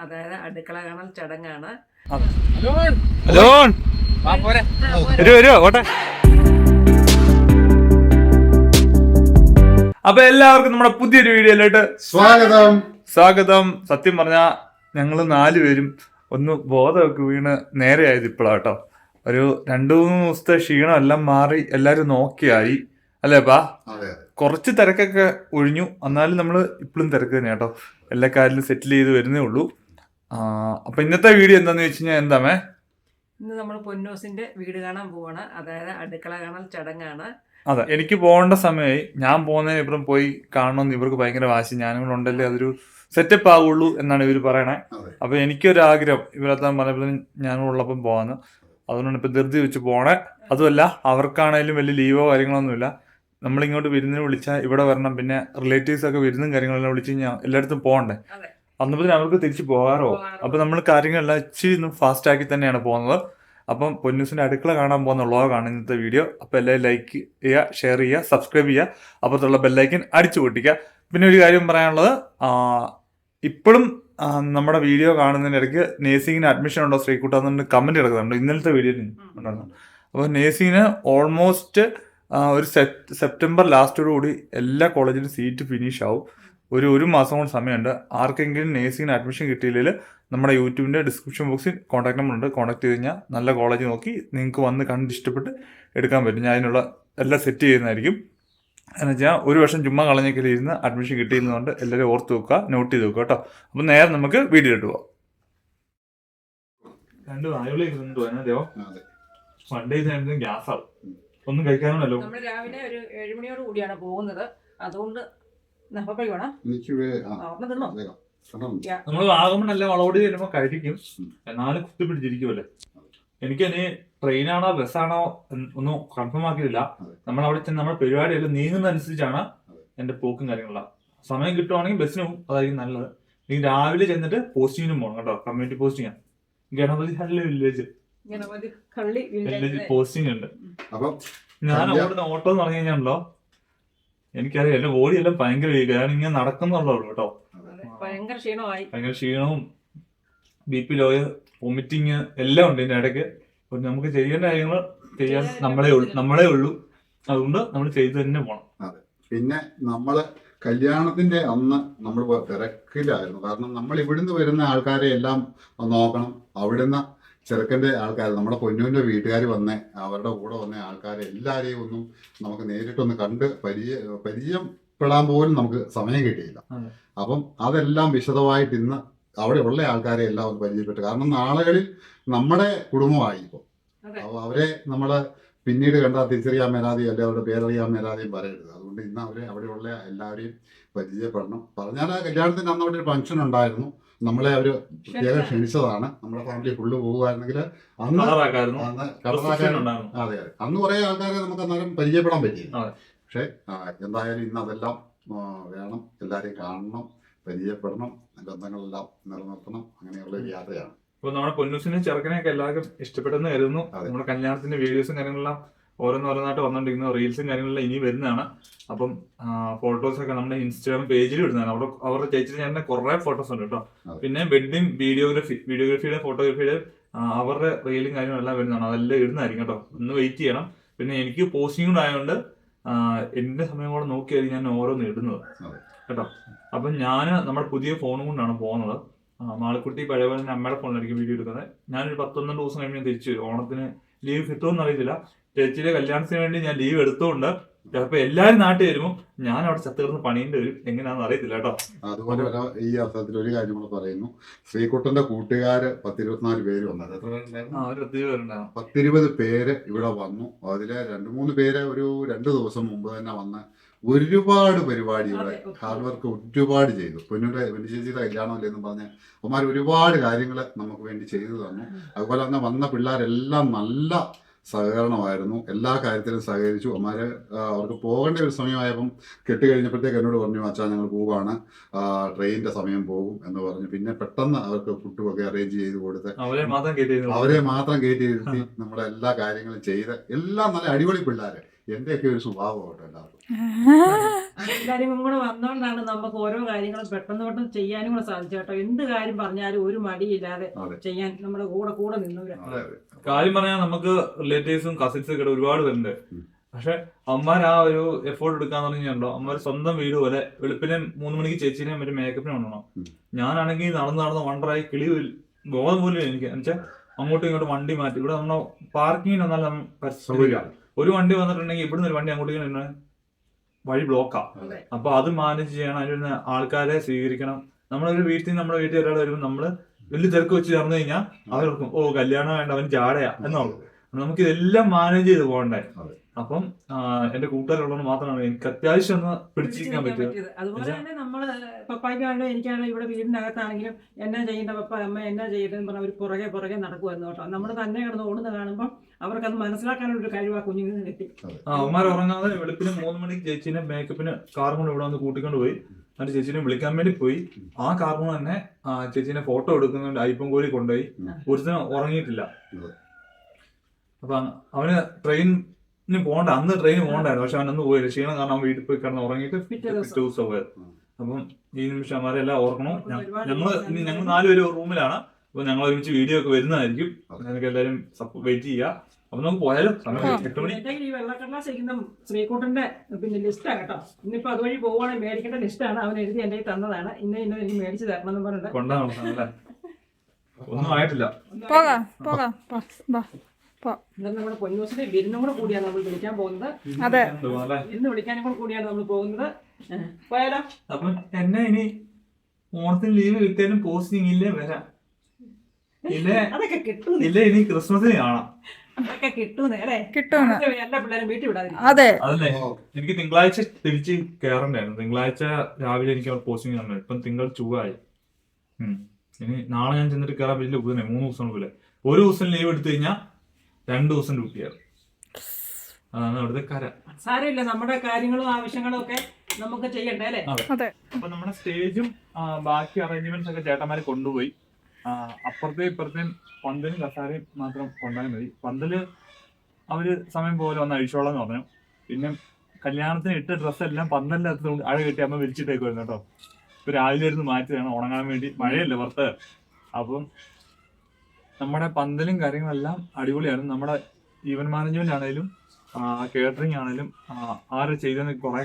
അതായത് അടുക്കള കാണൽ ചടങ്ങാണ് ഓട്ടെ. അപ്പൊ എല്ലാവർക്കും നമ്മുടെ പുതിയൊരു വീഡിയോയിലോട്ട് സ്വാഗതം. സ്വാഗതം. സത്യം പറഞ്ഞാ ഞങ്ങൾ നാലുപേരും ഒന്ന് ബോധമൊക്കെ വീണ് നേരെയായത് ഇപ്പോഴാട്ടോ ഒരു രണ്ടു മൂന്ന് ദിവസത്തെ ക്ഷീണം എല്ലാം മാറി എല്ലാരും നോക്കിയായി. അല്ലേ ബാ? അതെ. കുറച്ച് തിരക്കൊക്കെ ഒഴിഞ്ഞു. എന്നാലും നമ്മൾ ഇപ്പോഴും തിരക്ക് തന്നെ കേട്ടോ. എല്ലാ കാര്യത്തിലും സെറ്റിൽ ചെയ്ത് വരുന്നേ ഉള്ളൂ. അപ്പൊ ഇന്നത്തെ വീഡിയോ എന്താന്ന് വെച്ച് കഴിഞ്ഞാൽ എന്താമേ? ഇന്ന് നമ്മൾ പൊന്നോസിന്റെ വീട് കാണാൻ പോവാണ്. അതായത് അടുക്കള കാണാൻ ചടങ്ങാണ്. അതെ എനിക്ക് പോകേണ്ട സമയമായി ഞാൻ പോകുന്നതിന് ഇപ്പുറം പോയി കാണണമെന്ന് ഇവർക്ക് ഭയങ്കര വാശി. ഞാനും കൂടെ ഉണ്ടല്ലേ അതൊരു സെറ്റപ്പ് ആവുള്ളൂ എന്നാണ് ഇവർ പറയണേ. അപ്പൊ എനിക്കൊരു ആഗ്രഹം ഇവരത്താൻ പറഞ്ഞപ്പോൾ ഞാനും ഉള്ളപ്പം പോകാന്ന് അതുകൊണ്ടാണ് ഇപ്പൊ ധൃതി വെച്ച് പോണേ. അതുമല്ല അവർക്കാണേലും വലിയ ലീവോ കാര്യങ്ങളൊന്നുമില്ല. നമ്മളിങ്ങോട്ട് വിരുന്നിന് വിളിച്ചാൽ ഇവിടെ വരണം. പിന്നെ റിലേറ്റീവ്സ് ഒക്കെ വിരുന്നും കാര്യങ്ങളെല്ലാം വിളിച്ച് കഴിഞ്ഞാൽ എല്ലായിടത്തും പോകണ്ടേ? അതെ. അന്നപ്പത്തിന് അവർക്ക് തിരിച്ചു പോകാറോ. അപ്പൊ നമ്മൾ കാര്യങ്ങളെല്ലാം ഇച്ചിരി ഫാസ്റ്റ് ആക്കി തന്നെയാണ് പോകുന്നത്. അപ്പം പൊന്നൂസിന്റെ അടുക്കള കാണാൻ പോകുന്ന വ്ളോഗാണ് ഇന്നത്തെ വീഡിയോ. അപ്പൊ എല്ലാവരും ലൈക്ക് ചെയ്യുക ഷെയർ ചെയ്യുക സബ്സ്ക്രൈബ് ചെയ്യുക അപ്പുറത്തുള്ള ബെല്ലൈക്കൻ അടിച്ചു പൊട്ടിക്കുക. പിന്നെ ഒരു കാര്യം പറയാനുള്ളത് ഇപ്പോഴും നമ്മുടെ വീഡിയോ കാണുന്നതിനിടയ്ക്ക് നേഴ്സിംഗിന് അഡ്മിഷൻ ഉണ്ടോ ശ്രീകുട്ടാന്ന് കമന്റ് കിടക്കുന്നുണ്ട് ഇന്നലത്തെ വീഡിയോ ഉണ്ടായിരുന്നു. അപ്പോൾ നേഴ്സിംഗിന് ഓൾമോസ്റ്റ് ഒരു സെപ്റ്റംബർ ലാസ്റ്റോടു കൂടി എല്ലാ കോളേജിലും സീറ്റ് ഫിനിഷ് ആവും. ഒരു ഒരു മാസം കൊണ്ട് സമയമുണ്ട്. ആർക്കെങ്കിലും നേഴ്സിംഗിന് അഡ്മിഷൻ കിട്ടിയില്ലെങ്കിൽ നമ്മുടെ യൂട്യൂബിന്റെ ഡിസ്ക്രിപ്ഷൻ ബോക്സിൽ കോൺടാക്ട് നമ്പർ ഉണ്ട്. കോൺടാക്ട് ചെയ്ത് കഴിഞ്ഞാൽ നല്ല കോളേജ് നോക്കി നിങ്ങൾക്ക് വന്ന് കണ്ട് ഇഷ്ടപ്പെട്ട് എടുക്കാൻ പറ്റും. ഞാൻ അതിനുള്ള എല്ലാം സെറ്റ് ചെയ്യുന്നതായിരിക്കും. എന്ന് വെച്ചാൽ ഒരു വർഷം ചുമ്മാ കളഞ്ഞെങ്കിലും ഇരുന്ന് അഡ്മിഷൻ കിട്ടിയിരുന്നതുകൊണ്ട് എല്ലാവരും ഓർത്ത് വെക്കുക നോട്ട് ചെയ്ത് വെക്കുക കേട്ടോ. അപ്പം നേരെ നമുക്ക് വീഡിയോ ഇട്ട് പോവാം. രണ്ട് വായുവിളി ഇരുന്നിട്ട് പോയാൽ അതെ. വൺ ഡേ ഗ്യാസ് ആവും ഒന്നും കഴിക്കാനല്ലോ നമ്മൾ രാവിലെ ഒരു ഏഴുമണിയോട് കൂടിയാണ് പോകുന്നത്. അതുകൊണ്ട് എനിക്ക് നമ്മൾ വാഗമൺ എല്ലാം വളവടി വരുമ്പോ കഴിക്കും. എന്നാലും കുത്തി പിടിച്ചിരിക്കുമല്ലേ എനിക്ക് ഇനി ട്രെയിനാണോ ബസ്സാണോ ഒന്നും കൺഫേം ആക്കിയില്ല നമ്മൾ അവിടെ ചെന്ന് നമ്മുടെ പരിപാടിയെല്ലാം നീങ്ങുന്ന അനുസരിച്ചാണ് അതെ. എന്റെ പോക്കും കാര്യങ്ങളെല്ലാം. സമയം കിട്ടുവാണെങ്കിൽ ബസ്സിന് പോകും. അതായിരിക്കും നല്ലത്. നീ രാവിലെ ചെന്നിട്ട് പോസ്റ്റിങ്ങിനും പോകണം കേട്ടോ. Community posting Ganapathi Halli village village village posting ഉണ്ട്. അപ്പം ഞാൻ ഓടുന്ന ഓട്ടോ എന്ന് പറഞ്ഞു കഴിഞ്ഞാണല്ലോ. എനിക്കറിയാം എന്റെ ബോഡിയെല്ലാം ഭയങ്കര വീക്ക്. ഞാൻ ഇങ്ങനെ നടക്കുന്നുള്ളൂ കേട്ടോ. ഭയങ്കര ക്ഷീണമായി. ഭയങ്കര ക്ഷീണവും ബി പി ലോയ് വൊമിറ്റിങ് എല്ലാം ഉണ്ട് ഇതിന്റെ ഇടയ്ക്ക്. അപ്പൊ നമുക്ക് ചെയ്യേണ്ട കാര്യങ്ങൾ ചെയ്യാൻ നമ്മളെ ഉള്ളൂ നമ്മളെ ഉള്ളൂ. അതുകൊണ്ട് നമ്മൾ ചെയ്തു തന്നെ പോണം. പിന്നെ നമ്മൾ കല്യാണത്തിന്റെ അന്ന് നമ്മൾ തിരക്കിലായിരുന്നു. കാരണം നമ്മൾ ഇവിടുന്ന് വരുന്ന ആൾക്കാരെ എല്ലാം നോക്കണം. അവിടുന്ന് ചെറുക്കന്റെ ആൾക്കാർ നമ്മുടെ പൊന്നൂന്റെ വീട്ടുകാർ വന്ന അവരുടെ കൂടെ വന്ന ആൾക്കാരെ എല്ലാവരെയും ഒന്നും നമുക്ക് നേരിട്ടൊന്ന് കണ്ട് പരിചയ പരിചയപ്പെടാൻ പോലും നമുക്ക് സമയം കിട്ടിയില്ല. അപ്പം അതെല്ലാം വിശദമായിട്ട് ഇന്ന് അവിടെ ഉള്ള ആൾക്കാരെ എല്ലാം ഒന്ന് പരിചയപ്പെട്ടു. കാരണം നാളുകളിൽ നമ്മുടെ കുടുംബമായി ഇപ്പോൾ അപ്പോൾ അവരെ നമ്മൾ പിന്നീട് കണ്ടാൽ തിരിച്ചറിയാൻ മേലാതെയും അല്ലെങ്കിൽ അവരുടെ പേരറിയാൻ മേലാതെയും പറയരുത്. അതുകൊണ്ട് ഇന്ന് അവരെ അവിടെയുള്ള എല്ലാവരെയും പരിചയപ്പെടണം. പറഞ്ഞാൽ കല്യാണത്തിന് അന്ന് അവിടെ ഒരു ഫംഗ്ഷൻ ഉണ്ടായിരുന്നു. നമ്മളെ അവർ പ്രത്യേകം ക്ഷണിച്ചതാണ്. നമ്മുടെ ഫാമിലി ഫുള്ള് പോകുമായിരുന്നെങ്കിൽ അന്ന് അന്ന് അതെ അതെ. അന്ന് കുറേ ആൾക്കാരെ നമുക്ക് അന്നേരം പരിചയപ്പെടാൻ പറ്റി. പക്ഷേ എന്തായാലും ഇന്ന് അതെല്ലാം വേണം. എല്ലാവരെയും കാണണം പരിചയപ്പെടണം. ബന്ധങ്ങളെല്ലാം നിലനിർത്തണം. അങ്ങനെയുള്ള ഒരു യാത്രയാണ്. അപ്പൊ നമ്മുടെ പൊന്നൂസിനെ ചെറുക്കനെയൊക്കെ എല്ലാവർക്കും ഇഷ്ടപ്പെടുന്ന കരുതുന്നു. നമ്മുടെ കല്യാണത്തിന്റെ വീഡിയോസും കാര്യങ്ങളെല്ലാം ഓരോന്നോരോന്നായിട്ട് വന്നുകൊണ്ടിരിക്കുന്ന റീൽസും കാര്യങ്ങളും ഇനി വരുന്നതാണ്. അപ്പം ഫോട്ടോസ് ഒക്കെ നമ്മുടെ ഇൻസ്റ്റാഗ്രാം പേജിൽ ഇടുന്നതാണ്. അവിടെ അവരുടെ ചേച്ചി ഞാൻ കുറെ ഫോട്ടോസ് ഉണ്ട് കേട്ടോ. പിന്നെ വെഡിങ് വീഡിയോഗ്രഫി വീഡിയോഗ്രഫിയുടെ ഫോട്ടോഗ്രഫിയുടെ അവരുടെ റീലും കാര്യങ്ങളും എല്ലാം വരുന്നതാണ്. അതെല്ലാം ഇടുന്നതായിരിക്കും കേട്ടോ. ഒന്ന് വെയിറ്റ് ചെയ്യണം. പിന്നെ എനിക്ക് പോസ്റ്റിംഗ് കൂടെ ആയതുകൊണ്ട് എന്റെ സമയം കൂടെ നോക്കിയായിരിക്കും ഞാൻ ഓരോന്ന് ഇടുന്നത്. കേട്ടോ. അപ്പം ഞാൻ നമ്മുടെ പുതിയ ഫോണും കൊണ്ടാണ് പോകുന്നത്. മാളിക്കുട്ടി പഴയ പോലെ തന്നെ അമ്മയുടെ ഫോണിലായിരിക്കും വീഡിയോ എടുക്കുന്നത്. ഞാനൊരു പത്തൊന്നര ദിവസം കഴിഞ്ഞ് തിരിച്ചു ഓണത്തിന് ലീവ് കിട്ടുമെന്ന് അറിയത്തില്ല. ചേച്ചിയുടെ കല്യാണത്തിന് വേണ്ടി ഞാൻ ലീവ് എടുത്തുകൊണ്ട് ചിലപ്പോ എല്ലാരും നാട്ടിൽ വരുമ്പോൾ ഞാൻ അവിടെ ചത്ത് കിടന്ന് പണിയേണ്ടി വരും. എങ്ങനെയാണെന്ന് അറിയത്തില്ല കേട്ടോ. അതുപോലെ ഈ അവസരത്തിൽ ഒരു കാര്യം കൂടെ പറയുന്നു. ശ്രീകുട്ടന്റെ കൂട്ടുകാര് പത്തിരുപത്തിനാല് പേര് വന്നത്. പത്തിരുപത് പേര് ഇവിടെ വന്നു. അതിലെ രണ്ടു മൂന്ന് പേര് ഒരു രണ്ടു ദിവസം മുമ്പ് തന്നെ വന്ന് ഒരുപാട് പരിപാടി ഇവിടെ ഹാർഡ് വർക്ക് ഒരുപാട് ചെയ്തു. പൊന്നിയുടെ ചേച്ചിയുടെ കല്യാണമല്ലേ എന്ന് പറഞ്ഞ് അവന്മാർ ഒരുപാട് കാര്യങ്ങൾ നമുക്ക് വേണ്ടി ചെയ്തു തന്നു. അതുപോലെ തന്നെ വന്ന പിള്ളേരെല്ലാം നല്ല സഹകരണമായിരുന്നു. എല്ലാ കാര്യത്തിലും സഹകരിച്ചു. അവന്മാര് അവർക്ക് പോകേണ്ട ഒരു സമയമായപ്പം കെട്ടിക്കഴിഞ്ഞപ്പോഴത്തേക്ക് എന്നോട് പറഞ്ഞു അച്ഛാ ഞങ്ങൾ പോവാണ്. ട്രെയിനിന്റെ സമയം പോകും എന്ന് പറഞ്ഞു. പിന്നെ പെട്ടെന്ന് അവർക്ക് ഫുഡുമൊക്കെ അറേഞ്ച് ചെയ്ത് കൊടുത്ത് അവരെ മാത്രം കയറ്റി ഇരുത്തി നമ്മുടെ എല്ലാ കാര്യങ്ങളും ചെയ്ത്. എല്ലാം നല്ല അടിപൊളി പിള്ളേര്. എന്റെയൊക്കെ ഒരു സ്വഭാവം കേട്ടോ എല്ലാവർക്കും. എല്ലാരും കൂടെ വന്നോണ്ടാണ് നമുക്ക് ഓരോ കാര്യങ്ങളും പെട്ടെന്ന് പെട്ടെന്ന് ചെയ്യാനും കൂടെ സാധിച്ചു കേട്ടോ. എന്ത് കാര്യം പറഞ്ഞാലും ഒരു മടിയില്ലാതെ ചെയ്യാൻ നമ്മുടെ കൂടെ കൂടെ നിന്നു കാര്യം പറഞ്ഞാൽ നമുക്ക് റിലേറ്റീവ്സും കസിൻസും ഒക്കെ ഒരുപാട് പേരുണ്ട്. പക്ഷെ അമ്മമാർ ആ ഒരു എഫോർട്ട് എടുക്കാൻ പറഞ്ഞിട്ടുണ്ടോ അമ്മമാർ സ്വന്തം വീട് പോലെ വെളുപ്പിനെ മൂന്ന് മണിക്ക് ചേച്ചിനെ മറ്റേ മേക്കപ്പിനെ കൊണ്ടുപോകണം. ഞാനാണെങ്കിൽ നടന്ന് നടന്ന് വണ്ടറായി കിളി ബോധം പോലും എനിക്ക്. എന്നുവെച്ചാൽ അങ്ങോട്ടും ഇങ്ങോട്ടും വണ്ടി മാറ്റി. ഇവിടെ നമ്മളെ പാർക്കിങ്ങിന് സൗകര്യമാണ്. ഒരു വണ്ടി വന്നിട്ടുണ്ടെങ്കിൽ ഇവിടുന്ന് ഒരു വണ്ടി അങ്ങോട്ടും ഇങ്ങനെ വഴി ബ്ലോക്കാ. അപ്പൊ അത് മാനേജ് ചെയ്യണം. അതിന് ആൾക്കാരെ സ്വീകരിക്കണം. നമ്മളൊരു വീട്ടിൽ നമ്മുടെ വീട്ടിൽ ഒരാൾ വരുമ്പോൾ നമ്മൾ വലിയ തിരക്ക് വെച്ച് ചേർന്ന് കഴിഞ്ഞാൽ അവർക്കും ഓ കല്യാണം വേണ്ട അവൻ ചാടയാ എന്നുള്ളൂ നമുക്ക് ഇതെല്ലാം മാനേജ് ചെയ്ത് പോകണ്ടേ. അപ്പം എന്റെ കൂട്ടുകാരുള്ളത് മാത്രമാണ് എനിക്ക് അത്യാവശ്യം ഒന്ന് പിടിച്ചിരിക്കാൻ പറ്റിയത്. അതുപോലെ തന്നെ നമ്മൾ പപ്പായ്ക്കാണെങ്കിലും എനിക്കാണെങ്കിലും ഇവിടെ വീടിനകത്താണെങ്കിലും എന്നാ ചെയ്യേണ്ട പപ്പ അമ്മ എന്നാ ചെയ്യേണ്ടതെന്ന് പറഞ്ഞാൽ അവർ പുറകെ പുറകെ നടക്കുമായിരുന്നു കേട്ടോ. നമ്മൾ തന്നെ കിടന്ന് ഓടുന്ന കാണുമ്പോൾ അവർക്കത് മനസ്സിലാക്കാനുള്ള ഒരു കഴിവ് ആ കുഞ്ഞുങ്ങൾക്ക് കിട്ടി ആ ഉറങ്ങാതെ വെളുപ്പിന് മൂന്ന് മണിക്ക് ചേച്ചീനെ മേക്കപ്പിന് കാറും കൊണ്ട് ഇവിടെ വന്ന് കൂട്ടിക്കൊണ്ട് പോയി. എന്നിട്ട് ചേച്ചീനെ വിളിക്കാൻ വേണ്ടി പോയി. ആ കാർ കൊണ്ട് തന്നെ ആ, ചേച്ചീനെ ഫോട്ടോ എടുക്കുന്നുണ്ട്. ഐപ്പം കോലി കൊണ്ടുപോയി. ഒരുത്തനും ഉറങ്ങിയിട്ടില്ല. അപ്പൊ അവന് ട്രെയിനിന് പോകണ്ട അന്ന് ട്രെയിൻ പോകണ്ടായിരുന്നു. പക്ഷെ അവൻ അന്ന് പോയില്ല. ക്ഷീണം കാരണം അവൻ വീട്ടിൽ പോയി കിടന്ന് ഉറങ്ങിയിട്ട് പിറ്റേ ദിവസം. പോയത്. അപ്പം ഈ നിമിഷം അവരെ എല്ലാം ഓർക്കണം. ഞങ്ങൾ ഞങ്ങൾ നാലുപേരും റൂമിലാണ് അപ്പൊ ഞങ്ങൾ ഒരുമിച്ച് വീഡിയോ ഒക്കെ വരുന്നതായിരിക്കും. ഞങ്ങൾക്ക് എല്ലാവരും വെയിറ്റ് ചെയ്യുക അപ്പൊ നമുക്ക് പോയാലും? സമയം. എട്ട് മണി. എന്റെ ഈ വെള്ളക്കടലാസ് ഇരിക്കുന്ന ശ്രീകുട്ടന്റെ പിന്നെ ലിസ്റ്റാ കേട്ടോ. ഇന്നിപ്പോ അതുവഴി പോവാണ് മേടിക്കേണ്ട ലിസ്റ്റാണ്. അവൻ എഴുതി എന്റെ കയ്യിൽ തന്നതാണ്. ഇന്ന ഇന്ന എനിക്ക് മേടിച്ച് തരണം എന്ന് പറഞ്ഞിട്ട്. കൊണ്ടാണ് അല്ലേ? ഒന്നും ആയിട്ടില്ല. പോകാം പോകാം പോ, വാ, പോ. ഇന്ന് നമ്മുടെ പൊന്നൂസിന്റെ വിരുന്നും കൂടെ കൂടിയാണ് നമ്മൾ വിളിക്കാൻ പോകുന്നത്. അതെ. അല്ലേ? വിരുന്ന് വിളിക്കാനും കൂടെ കൂടിയാണ് നമ്മൾ പോകുന്നത്. ഏഹ്. പോയാലോ? അപ്പൊ എന്നെ ഇനി ഓണത്തിന് ലീവ് കിട്ടിയാലും പോസ്റ്റിംഗ് ഇല്ലേ വരാം. ഇല്ലേ? അതൊക്കെ കിട്ടും. ഇല്ലേ ഇനി ക്രിസ്മസിന് കാണാം. അതൊക്കെ കിട്ടും അല്ലേ? എല്ലാ പിള്ളേരും വീട്ടിൽ വിടാതിരിക്കും അതെ. അതല്ലേ എനിക്ക് തിങ്കളാഴ്ച തിരിച്ച് കയറണ്ടായിരുന്നു തിങ്കളാഴ്ച രാവിലെ എനിക്ക് അവിടെ പോസ്റ്റിംഗ് തന്നു ഇപ്പം തിങ്കൾ ചൂവായി. ഇനി നാളെ ഞാൻ ചെന്നിട്ട് കേറാൻ പറ്റില്ല ഉപയോഗം മൂന്ന് ദിവസം പോലെ ഒരു ദിവസം ലീവ് എടുത്തു കഴിഞ്ഞാൽ രണ്ട് ദിവസം ഡ്യൂട്ടിയാണ് അതാണ് അവിടുത്തെ കര. സാരമില്ല നമ്മുടെ കാര്യങ്ങളും ആവശ്യങ്ങളും ഒക്കെ നമുക്ക് ചെയ്യണ്ടേ അല്ലേ? അതെ. അപ്പൊ നമ്മുടെ സ്റ്റേജും ബാക്കി അറേഞ്ച്മെന്റ്സ് ഒക്കെ ചേട്ടന്മാരെ കൊണ്ടുപോയി. അപ്പുറത്തെ ഇപ്പുറത്തെയും പന്തലും കസാരയും മാത്രം കൊണ്ടുപോയാൽ മതി. പന്തൽ അവർ സമയം പോലെ വന്ന് അഴിച്ചോളാം എന്ന് പറഞ്ഞു. പിന്നെ കല്യാണത്തിന് ഇട്ട ഡ്രസ്സ് എല്ലാം പന്തലിനകത്ത് അഴ കെട്ടി അമ്മ വിരിച്ചിട്ടേക്കുമായിരുന്നു കേട്ടോ. ഇപ്പൊ രാവിലെ ഇരുന്ന് മാറ്റി വേണം ഉണങ്ങാൻ വേണ്ടി മഴയല്ലേ പുറത്ത്? അപ്പം നമ്മുടെ പന്തലും കാര്യങ്ങളെല്ലാം അടിപൊളിയായിരുന്നു. നമ്മുടെ ഈവൻ മാനേജ്മെന്റ് ആണെങ്കിലും കേറ്ററിംഗ് ആണെങ്കിലും ആര് ചെയ്തെന്ന് കുറെ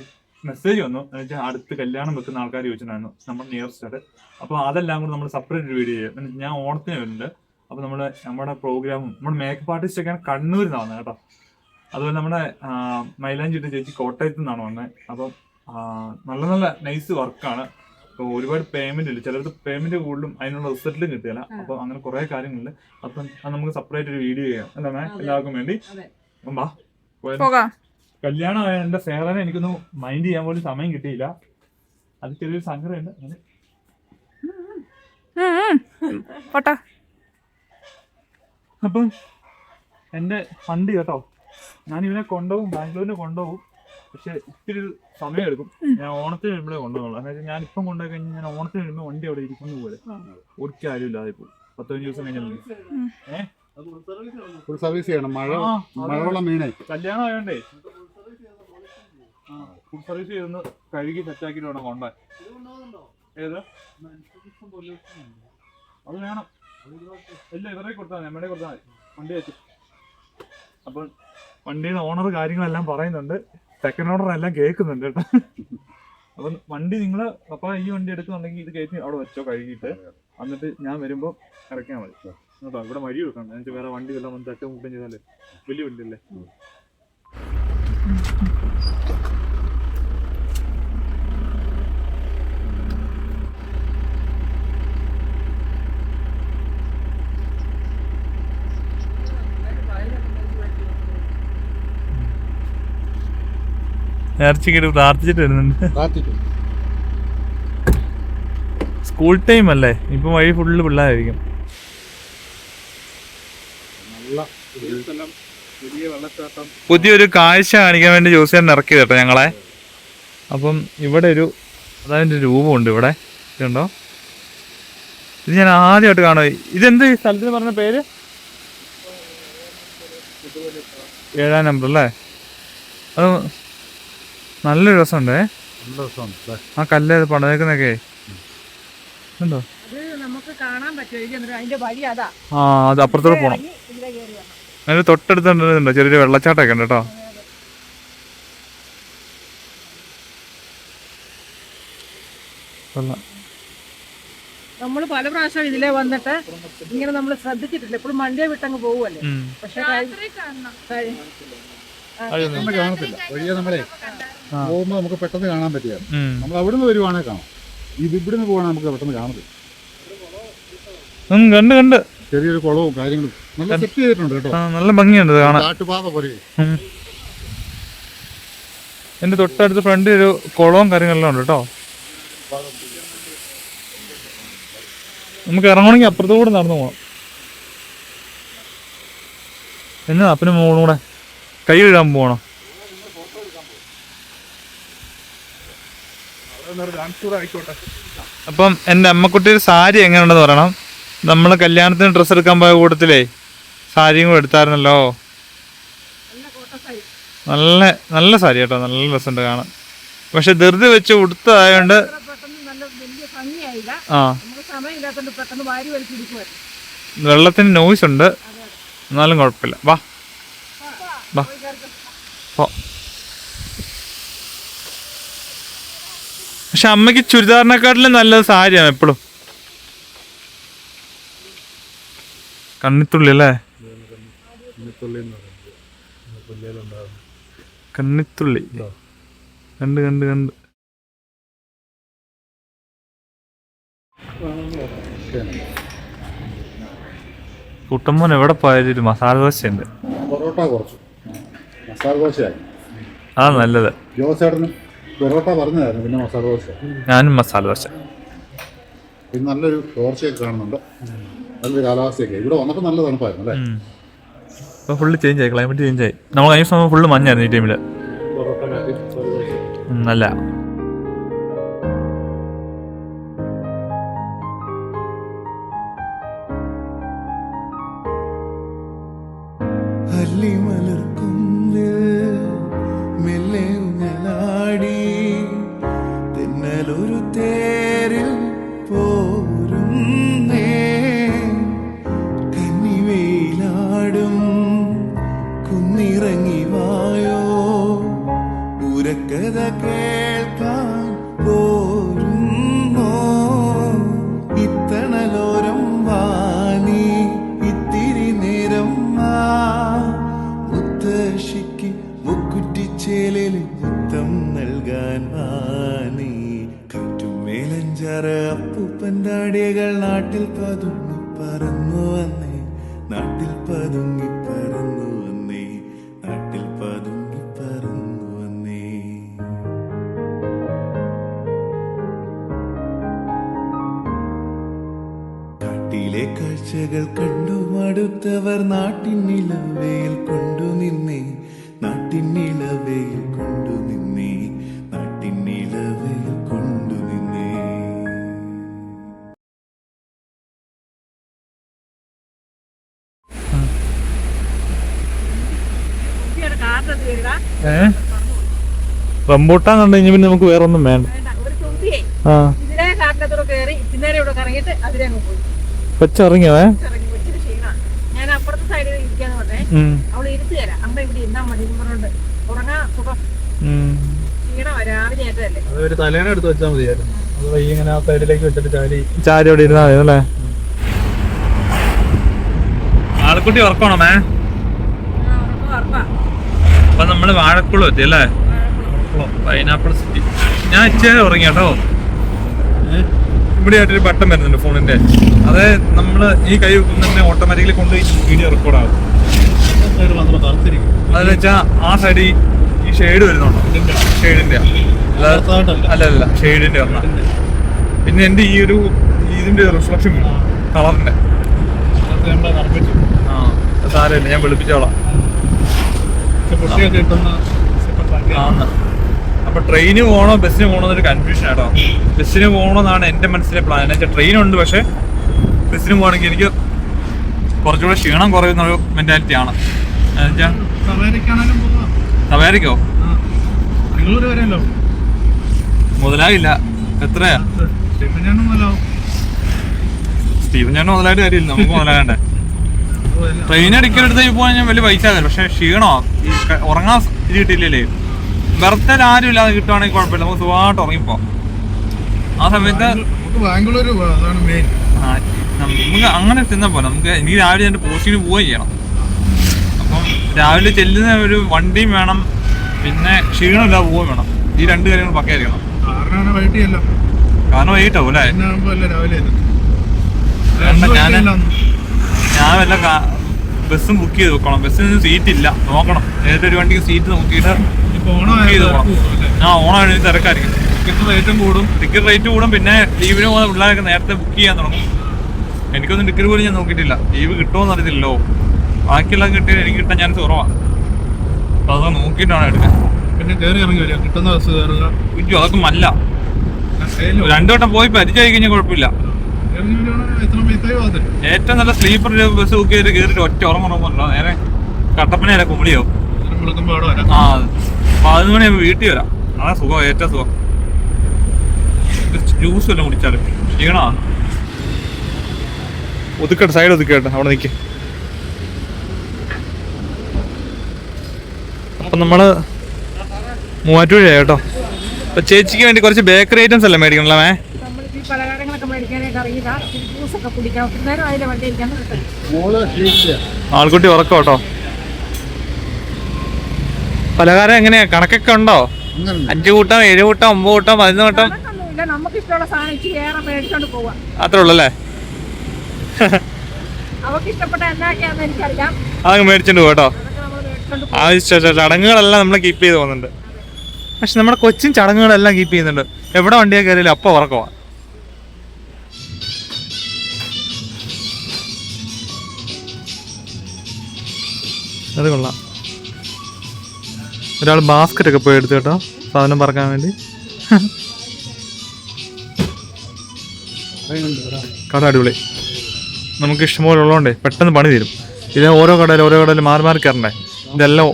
മെസ്സേജ് വന്നു. എന്നുവെച്ചാൽ അടുത്ത് കല്യാണം വെക്കുന്ന ആൾക്കാർ ചോദിച്ചിട്ടുണ്ടായിരുന്നു. നമ്മൾ നിയർസ്റ്റ് ആയിട്ട് അപ്പോൾ അതെല്ലാം കൂടെ നമ്മൾ സെപ്പറേറ്റ് വീഡിയോ ചെയ്യും ഞാൻ ഓണത്തിന് വരുന്നുണ്ട്. അപ്പോൾ നമ്മൾ നമ്മുടെ പ്രോഗ്രാമും നമ്മുടെ മേക്കപ്പ് ആർട്ടിസ്റ്റ് ഒക്കെയാണ് കണ്ണൂരിൽ നിന്നാണ് വന്നത് കേട്ടോ. അതുപോലെ നമ്മുടെ മൈലാഞ്ചിട്ട് ചേച്ചി കോട്ടയത്ത് നിന്നാണ് വന്നത് അപ്പം നല്ല നല്ല നൈസ് വർക്കാണ് അപ്പോൾ ഒരുപാട് പേയ്മെന്റ് ഇല്ല. ചിലർക്ക് പേയ്മെന്റ് കൂടുതലും അതിനുള്ള റിസൾട്ടും കിട്ടിയില്ല അപ്പോൾ അങ്ങനെ കുറേ കാര്യങ്ങളുണ്ട്. അപ്പം അത് നമുക്ക് സെപ്പറേറ്റ് ഒരു വീഡിയോ ചെയ്യാം. അല്ലേ മേ? എല്ലാവർക്കും വേണ്ടി. അപ്പം വാ? പോകാം. കല്യാണം എന്റെ എന്റെ ഫേവറെ എനിക്കൊന്നും മൈൻഡ് ചെയ്യാൻ പോലും സമയം കിട്ടിയില്ല. അത് ചെറിയൊരു സങ്കടമുണ്ട്. അങ്ങനെ. പോട്ടെ. അപ്പം എന്റെ ഫണ്ട് കേട്ടോ ഞാൻ ഇവനെ കൊണ്ടുപോകും ബാംഗ്ലൂരിന് കൊണ്ടുപോകും. പക്ഷെ ഇത്തിരി സമയം എടുക്കും. ഞാൻ ഓണത്തിന് വരുമ്പോഴേ കൊണ്ടുപോകുള്ളൂ. അതായത് ഞാൻ ഇപ്പം കൊണ്ടുപോയി കഴിഞ്ഞാൽ ഞാൻ ഓണത്തിന് വരുമ്പോൾ വണ്ടി അവിടെ ഇരിക്കുന്ന പോലെ. ഒരു കാര്യമില്ലാതെ ഇപ്പോൾ പത്തൊഞ്ച് ദിവസം കഴിഞ്ഞാൽ ഏഹ് ഫുൾ സർവീസ് ചെയ്യണം. മഴ മഴ മഴവെള്ളം വീണേ. കല്യാണം ആയോണ്ടേ ഫുഡ് സർവീസ് ചെയ്തൊന്ന് കഴുകി സെറ്റാക്കിട്ട് വേണം കൊണ്ടുപോയി ഏത്? അത് വേണം. ഇല്ല ഇവരെ കൊടുത്താൽ മതി നമ്മുടെ കൊടുത്താൽ മതി. വണ്ടി വെച്ചു. അപ്പോൾ വണ്ടിയുടെ ഓണർ കാര്യങ്ങളെല്ലാം പറയുന്നുണ്ട്. സെക്കൻഡ് ഓണർ എല്ലാം കേൾക്കുന്നുണ്ട് കേട്ടോ. അപ്പം വണ്ടി നിങ്ങൾ അപ്പ ഈ വണ്ടി എടുക്കുന്നുണ്ടെങ്കിൽ ഇത് കയറ്റി അവിടെ വെച്ചോ കഴുകിയിട്ട്. എന്നിട്ട് ഞാൻ വരുമ്പോൾ ഇറക്കിയാൽ മതി. കേട്ടോ ഇവിടെ വഴി കൊടുക്കണം. എന്നിട്ട് വേറെ വണ്ടി വല്ലതും തട്ടും മുട്ടും ചെയ്താലേ. വലിയ വണ്ടിയല്ലേ നേർച്ചയ്ക്ക് പ്രാർത്ഥിച്ചിട്ട് വരുന്നുണ്ട് സ്കൂൾ ടൈം അല്ലേ? ഇപ്പൊ വഴി ഫുള്ള് പിള്ളേരായിരിക്കും. നല്ല പുതിയൊരു കാഴ്ച കാണിക്കാൻ വേണ്ടി ജോസിയാൻ ഇറക്കി കേട്ടോ ഞങ്ങളെ. അപ്പം ഇവിടെ ഒരു അതായത് രൂപമുണ്ട് ഇവിടെ. ഇതുണ്ടോ? ഇത് ഞാൻ ആദ്യമായിട്ട് കാണുക ഇതെന്ത് സ്ഥലത്തിന് പറഞ്ഞ പേര്? ഏഴാം നമ്പർ അല്ലേ? അത് നല്ലൊരു രസമുണ്ടേ. നല്ല രസമാണ് ആ കല്ല് പണിതേക്കുന്നൊക്കെ ഉണ്ടോ ആ അത് അപ്പുറത്തോടെ പോണം. അതിന് തൊട്ടടുത്തുണ്ടോ ചെറിയൊരു വെള്ളച്ചാട്ടമൊക്കെ ഉണ്ട് കേട്ടോ. നമ്മൾ പല പ്രാവശ്യം ഇതിലെ വന്നിട്ട് ഇങ്ങനെ നമ്മൾ ശ്രദ്ധിച്ചിട്ടില്ല. എപ്പോഴും മണ്ടിയെ വിട്ടങ്ങ് പോവുമല്ലേ. പക്ഷെ കാണത്തില്ല. വഴിയെ നമ്മളെ പോകുമ്പോൾ നമുക്ക് പെട്ടെന്ന് കാണാൻ പറ്റിയ. നമ്മൾ അവിടുന്ന് വരുവാണെങ്കിൽ കാണാം. ഇത് ഇവിടുന്ന് പോവാണെങ്കിൽ നമുക്ക് പെട്ടെന്ന് കാണത്തില്ല. കണ്ട് കണ്ട്. ചെറിയൊരു കുളവും കാര്യങ്ങളും സെറ്റ് ചെയ്തിട്ടുണ്ട് കേട്ടോ. നല്ല ഭംഗിയുണ്ട് കാണാൻ. എന്റെ തൊട്ടടുത്ത് ഫ്രണ്ട് ഒരു കുളവും കാര്യങ്ങളെല്ലാം ഉണ്ട് കേട്ടോ. നമുക്ക് ഇറങ്ങണമെങ്കിൽ അപ്പുറത്ത് കൂടെ നടന്നു പോകണം എന്നാ അപ്പനും മോളും കൂടെ കൈ കഴുകാൻ പോകണം അപ്പം എന്റെ അമ്മക്കുട്ടി ഒരു സാരി എങ്ങനെയുണ്ടെന്ന് പറയണം. നമ്മൾ കല്യാണത്തിന് ഡ്രസ്സ് എടുക്കാൻ പോയ കൂട്ടത്തിലേ സാരിയും കൂടെ എടുത്തായിരുന്നല്ലോ. നല്ല നല്ല സാരി കേട്ടോ. നല്ല രസമുണ്ട് കാണാൻ. പക്ഷെ ധൃതി വെച്ച് ഉടുത്തതായോണ്ട് ആ. വെള്ളത്തിന് നോയ്സ് ഉണ്ട്. എന്നാലും കുഴപ്പമില്ല. വാ. വാ പോ. പക്ഷെ അമ്മയ്ക്ക് ചുരിദാറിനെക്കാട്ടിലും നല്ലത് സാരിയാണ് എപ്പോഴും കണ്ണിത്തുള്ളി അല്ലേ? കണ്ണിത്തുള്ളി കണ്ട് കണ്ട് കണ്ട്. കുട്ടമ്മൻ എവിടെ പോയാലും ഒരു മസാല ഉണ്ട് പൊറോട്ട കുറച്ചു. മസാല ദോശയായി. ആ നല്ലത്. ജോസേട്ടനും പൊറോട്ട പറഞ്ഞതായിരുന്നു പിന്നെ മസാല ദോശ. ഞാനും മസാല ദോശ. പിന്നെ നല്ലൊരു തോർച്ചയൊക്കെ കാണുന്നുണ്ട്. നല്ലൊരു കാലാവസ്ഥയൊക്കെ. ഇവിടെ വന്നപ്പോൾ നല്ല തണുപ്പായിരുന്നു അല്ലേ? ഉം. ഇപ്പൊ ഫുള്ള് ചേഞ്ച് ആയി ക്ലൈമറ്റ് ചേഞ്ച് ആയി നമ്മൾ കഴിഞ്ഞ സമയം ഫുള്ള് മഞ്ഞായിരുന്നു ഈ ടൈമിൽ നല്ല അപ്പൂപ്പന്റാടികൾ നാട്ടിൽ പതുങ്ങി പറന്നു വന്നേ. നാട്ടിൽ പതുങ്ങി പറന്നു വന്നേ. നാട്ടിൽ പതുങ്ങി പറന്നു വന്നേ. കാട്ടിലെ കാഴ്ചകൾ കണ്ടു മടുത്തവർ നാട്ടിൻ നിലവയിൽ കൊണ്ടു നിന്നേ. നാട്ടിൻ നിലവയിൽ കൊണ്ടു നിന്നേ. ഏ? റംബൂട്ടാൻ കണ്ടു കഴിഞ്ഞാൽ പിന്നെ നമുക്ക് വേറെ ഒന്നും വേണ്ട ആ. അതൊരു തലേനെ എടുത്ത് വെച്ചാൽ മതിയായിരുന്നു. അത് വൈകി ഇങ്ങനെ ആ സൈഡിലേക്ക് വെച്ചിട്ട് ചാരി ചാരി അവിടെ മതി അല്ലേ? ആൾക്കുട്ടി ഉറക്കണോ മേ? ഉറക്കം ഉറപ്പാ അപ്പൊ നമ്മൾ വാഴക്കുളം എത്തി അല്ലേ? പൈനാപ്പിൾ സിറ്റി ഞാൻ ഇച്ചേ ഉറങ്ങി കേട്ടോ. ഇവിടെ ആയിട്ടൊരു ബട്ടൺ വരുന്നുണ്ട് ഫോണിന്റെ. അത് നമ്മൾ ഈ കൈ തന്നെ ഓട്ടോമാറ്റിക്കലി കൊണ്ട് വീഡിയോ റെക്കോർഡ് ആകും അതെന്ന് വെച്ചാ ആ സൈഡ് ഈ ഷെയ്ഡ് വരുന്നുണ്ടോ? ഷെയ്ഡിന്റെ അല്ലല്ല അല്ല അല്ല ഷെയ്ഡിന്റെ വന്ന പിന്നെ എന്റെ ഈ ഒരു ഇതിന്റെ റിഫ്ലക്ഷൻ കളറിന്റെ സാരമില്ല ഞാൻ വെളുപ്പിച്ചോളാം. കിട്ടുന്ന അപ്പൊ ട്രെയിന് പോകണോ ബസ്സിന് പോകണോ എന്നൊരു കൺഫ്യൂഷൻ ആട്ടോ. ബസ്സിന് പോകണമെന്നാണ് എന്റെ മനസ്സിലെ പ്ലാൻ എന്നുവെച്ചാൽ ട്രെയിൻ ഉണ്ട് പക്ഷെ ബസ്സിന് പോകണമെങ്കിൽ എനിക്ക് കുറച്ചുകൂടെ ക്ഷീണം കുറയുന്ന ഒരു മെന്റാലിറ്റി ആണ് എന്നുവെച്ചാൽ മുതലായില്ല എത്രയാ? സ്റ്റീഫൻ ചേട്ടൻ മുതലായിട്ട് കാര്യമില്ല. നമുക്ക് മുതലാകണ്ടേ. ട്രെയിൻ അടിക്കലെടുത്ത് പോകാൻ ഞാൻ വലിയ പൈസ ആകില്ല പക്ഷെ ക്ഷീണോ? ഈ ഉറങ്ങാൻ ഇത് കിട്ടിയില്ലേ ബർത്തൽ ആരും ഇല്ലാതെ കിട്ടുവാണെങ്കിൽ കുഴപ്പമില്ല. നമുക്ക് സുഖമായിട്ട് ഉറങ്ങിപ്പോ ആ സമയത്ത് നമുക്ക് ബാംഗ്ലൂർ നമുക്ക് അങ്ങനെ ചെന്നാൽ പോലെ നമുക്ക് എനിക്ക് രാവിലെ എന്റെ പോസ്റ്റിന് പോവുകയും ചെയ്യണം. അപ്പം രാവിലെ ചെല്ലുന്ന ഒരു വണ്ടിയും വേണം. പിന്നെ ക്ഷീണമില്ലാതെ പോവുകയും വേണം. ഈ രണ്ട് കാര്യങ്ങൾ പക്കയായിരിക്കണം കാരണം വൈകിട്ടാവും അല്ലേ? ഞാൻ ഞാൻ വല്ല ബസ്സും ബുക്ക് ചെയ്ത് വെക്കണം. ബസ്സിന് സീറ്റ് ഇല്ല. നോക്കണം. നേരത്തെ ഒരു വണ്ടിക്ക് സീറ്റ് നോക്കിയിട്ട് ബുക്ക് ചെയ്ത് പോകണം? ആ ഓണമാണ് തിരക്കായിരിക്കും. ടിക്കറ്റ് റേറ്റും കൂടും. ടിക്കറ്റ് റേറ്റ് കൂടും. പിന്നെ ലീവിന് പോകുന്ന പിള്ളേരൊക്കെ നേരത്തെ ബുക്ക് ചെയ്യാൻ തുടങ്ങും. എനിക്കൊന്നും ടിക്കറ്റ് പോലും ഞാൻ നോക്കിയിട്ടില്ല. ലീവ് കിട്ടുമോന്ന് അറിയത്തില്ലല്ലോ. ബാക്കിയുള്ള കിട്ടിയാൽ എനിക്ക് കിട്ടാൻ ചാൻസ് കുറവാണ് അപ്പോൾ അതൊക്കെ നോക്കിയിട്ടാണ് എടുക്കാൻ. പിന്നെ കയറി ഇറങ്ങി വരിക. കിട്ടുന്ന ബസ് കയറുക അതൊക്കെ മല്ല. രണ്ടു വട്ടം പോയി പരിചയമായി കഴിഞ്ഞാൽ കുഴപ്പമില്ല. ഏറ്റവും നല്ല സ്ലീപ്പർ ബസ് ബുക്ക് ചെയ്ത് കയറിയിട്ട് ഒറ്റ കട്ടപ്പനയിലെ കുമളിയാവും നേരം അവിടെ വരാം ആ പതിനൊന്ന് മണി വീട്ടിൽ വരാം. അതാ സുഖം ഏറ്റവും സുഖം. ജ്യൂസ് വല്ലതും കുടിച്ചാലും? ക്ഷീണമാണ് ഒതുക്കട്ടെ സൈഡ് ഒതുക്കട്ടെ. അവിടെ നിൽക്ക് അപ്പം നമ്മൾ മൂവാറ്റുപുഴ കേട്ടോ. അപ്പൊ ചേച്ചിക്ക് വേണ്ടി കുറച്ച് ബേക്കറി ഐറ്റംസ് അല്ലേ മേടിക്കണല്ലേ കുടിക്കാം ഒത്തിരി നേരം അതിലെ വണ്ടി ഇരിക്കാൻ ആൾക്കുട്ടി ഉറക്കം കേട്ടോ. പലഹാരം എങ്ങനെയാ? കണക്കൊക്കെ ഉണ്ടോ? അഞ്ചു കൂട്ടം ഏഴ് കൂട്ടം ഒമ്പത് കൂട്ടം പതിനൊന്ന് കൂട്ടം? നമുക്ക് ഇഷ്ടമുള്ള സാധനം ഇച്ചിരി ഏറെ മേടിച്ചോണ്ട് പോവാം. അത്രേ ഉള്ളല്ലേ? അവർക്ക് ഇഷ്ടപ്പെട്ട എന്നാക്കിയാന്ന് എനിക്കറിയാം. അതങ്ങ് മേടിച്ചോണ്ട് പോകാം കേട്ടോ. അതൊക്കെ നമ്മൾ മേടിച്ചോണ്ട് പോകും ആവശ്യ ചടങ്ങുകളെല്ലാം നമ്മൾ കീപ്പ് ചെയ്ത് പോകുന്നുണ്ട്. പക്ഷെ നമ്മുടെ കൊച്ചിൻ ചടങ്ങുകളെല്ലാം കീപ്പ് ചെയ്യുന്നുണ്ട്. എവിടെ വണ്ടിയാ കയറിയാലും അപ്പൊ ഉറക്കമാ അത് കൊള്ളാം. ഒരാൾ ബാസ്ക്കറ്റ് ഒക്കെ പോയി എടുത്തു കേട്ടോ. സാധനം പറക്കാൻ വേണ്ടി. കട അടിപൊളി. നമുക്ക് ഇഷ്ടംപോലെ ഉള്ളതുകൊണ്ടേ പെട്ടെന്ന് പണി തരും. ഇത് ഓരോ കടയിൽ ഓരോ കടയിൽ മാറി മാറി കയറണ്ടേ? ഇതെല്ലാം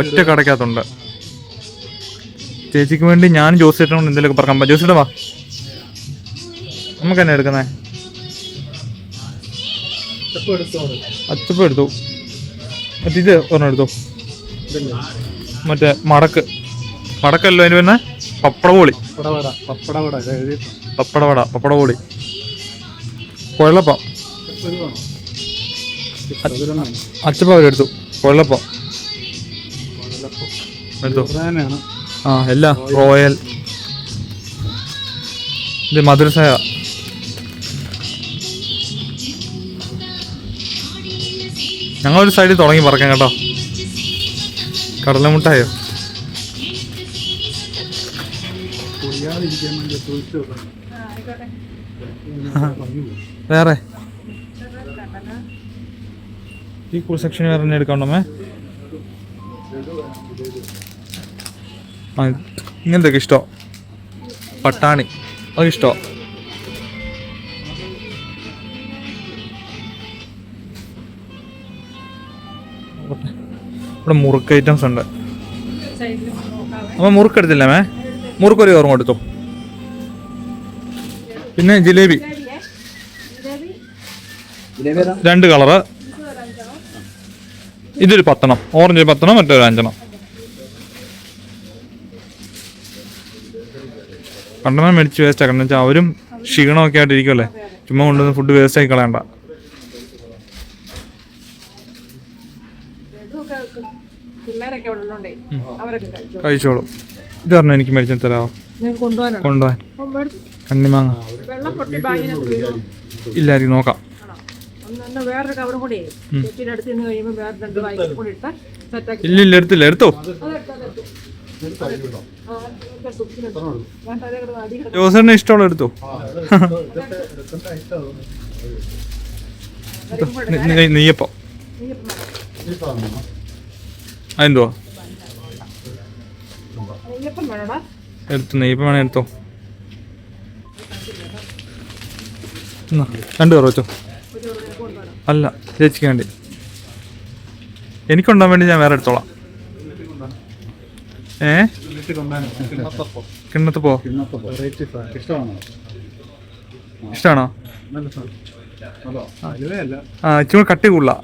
ഒറ്റ കടക്കകത്തുണ്ട് ചേച്ചിക്ക് വേണ്ടി ഞാൻ ജോസിട്ടുണ്ട് എന്തെങ്കിലുമൊക്കെ പറക്കാൻ പറ്റും. ജോസിയുടെ വാ. നമുക്ക് തന്നെ എടുക്കുന്നേ? അച്ചപ്പം എടുത്തു. മറ്റേ ഇത് ഒരെണ്ണം എടുത്തു. മറ്റേ മടക്ക്. മടക്കല്ലോ അതിന് പിന്നെ പപ്പടപോളി പപ്പടവട പപ്പടപോളി കുഴലപ്പം. അച്ചപ്പം അവരെടുത്തു കുഴലപ്പം. എടുത്തു. പ്രധാനമാണ് ആ എല്ലാം റോയൽ. ഇത് മധുരസായ ഞങ്ങളൊരു സൈഡിൽ തുടങ്ങി പറക്കാം കേട്ടോ. കടലമുട്ടായോ. വേറെ? ഈ കൂൾ സെക്ഷൻ വേറെ തന്നെ എടുക്കണ്ടമേ ഇങ്ങനത്തെ ഇഷ്ടം. പട്ടാണി. അത് ഇഷ്ടം. ഇവിടെ മുറുക്ക് ഐറ്റംസ് ഉണ്ട്. അമ്മ മുറുക്ക് എടുത്തില്ല മേ മുറുക്ക് ഒരു ഓർമ്മ കൊടുത്തു. പിന്നെ ജിലേബി. രണ്ട് കളറ്. ഇതൊരു പത്തെണ്ണം ഓറഞ്ച് ഒരു പത്തെണ്ണം മറ്റൊരു അഞ്ചെണ്ണം. കണ്ടെണ്ണം മേടിച്ച് വേസ്റ്റ് ആക്കണം. വെച്ചാൽ അവരും ക്ഷീണമൊക്കെ ആയിട്ടിരിക്കുമല്ലേ ചുമ്മാ കൊണ്ടുവന്ന് ഫുഡ് വേസ്റ്റ് ആക്കി കളയണ്ട. ഇവിടെ ഉള്ളതുകൊണ്ടേ അവരൊക്കെ കഴിച്ചു കഴിച്ചോളും. ഇത് പറഞ്ഞാൽ എനിക്ക് മേടിച്ചു തരാമോ നിങ്ങൾക്ക് കൊണ്ടുപോകാനാണ്? കൊണ്ടുപോകാൻ. കണ്ണിമാങ്ങ. വെള്ളം പൊട്ടി ബാഗിനകത്ത് വീഴും. ഇല്ലായിരിക്കും നോക്കാം. ഒന്ന് ഒന്ന് വേറൊരു കവറും കൂടി ചേച്ചിയുടെ അടുത്ത് നിന്ന് കഴിയുമ്പോൾ വേറെ രണ്ട് ബാഗിൽ കൂടി ഇട്ട് സെറ്റാക്കി ഇല്ല ഇല്ല എടുത്തില്ല എടുത്തോ. ജോസറിന് ഇഷ്ടമുള്ള എടുത്തോ? നെ- നെ- നെയ്യപ്പം വേണോടാ എടുത്തു നെയ്യപ്പം വേണേ എടുത്തോ രണ്ടു കയറി വെച്ചോ. അല്ല ചേച്ചിക്ക് വേണ്ടി. എനിക്കുണ്ടാൻ വേണ്ടി ഞാൻ വേറെ എടുത്തോളാം. ഏ? കിണ്ണത്ത് പോ ഇഷ്ടമാണോ ആ ഇച്ചിരി കൂടെ കട്ടി കൂടുതലാ.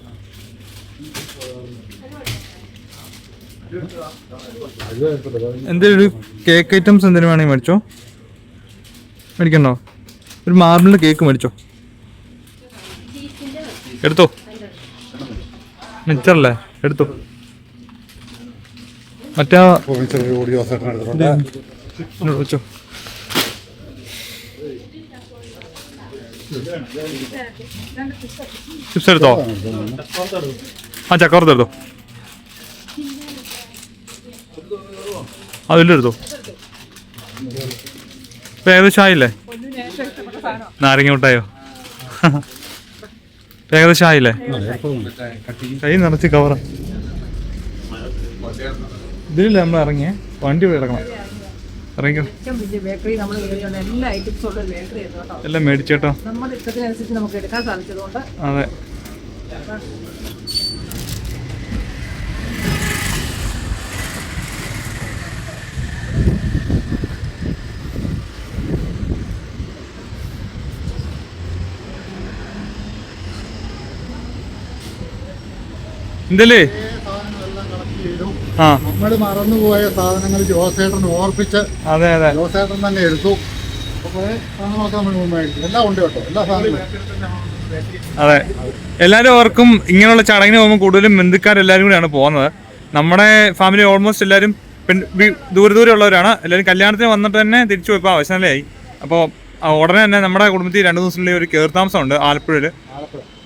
എന്തെങ്കിലും ഒരു കേക്ക് ഐറ്റംസ് എന്തെങ്കിലും വേണമെങ്കിൽ മേടിച്ചോ? മേടിക്കണ്ടോ ഒരു മാർബിളിന്റെ കേക്ക് മേടിച്ചോ? എടുത്തോ? മിച്ചറല്ലേ? എടുത്തോ? മറ്റേ വെച്ചോ. ചിപ്സ് എടുത്തോ? ആ ചക്കവറുത്ത് എടുത്തോ. അതിലും എടുത്തോ ഇപ്പൊ ഏകദേശം ആയില്ലേ? നാരങ്ങ മുട്ടായോ ഏകദേശം ആയില്ലേ? കൈ നിറച്ച് കവറ ഇതിലല്ലേ നമ്മൾ ഇറങ്ങിയേ? വണ്ടി പോയി ഇറങ്ങണം ഇറങ്ങിക്കോ. എല്ലാ മേടിച്ചേട്ടോ. അതെ. എന്തല്ലേ ആ. നമ്മൾ മറന്നുപോയ സാധനങ്ങൾ ജോസേട്ടൻ ഓർപ്പിച്ച് അതെ അതെ. ജോസേട്ടൻ തന്നെ എടുത്തു. അതെ എല്ലാവരും ഓർക്കും ഇങ്ങനെയുള്ള ചടങ്ങിന് പോകുമ്പോൾ കൂടുതലും ബന്ധുക്കാരെല്ലാവരും കൂടിയാണ് പോകുന്നത്. നമ്മുടെ ഫാമിലി ഓൾമോസ്റ്റ് എല്ലാരും പെൺ വി- ദൂരെ ദൂരെ ഉള്ളവരാണ്. എല്ലാവരും കല്യാണത്തിന് വന്നിട്ട് തന്നെ തിരിച്ചു പോയപ്പോൾ അവസാനമായി അപ്പോൾ ഉടനെ തന്നെ നമ്മുടെ കുടുംബത്തിൽ രണ്ട് ദിവസത്തിനുള്ളിൽ ഒരു കയർത്താമസമുണ്ട് ആലപ്പുഴയിൽ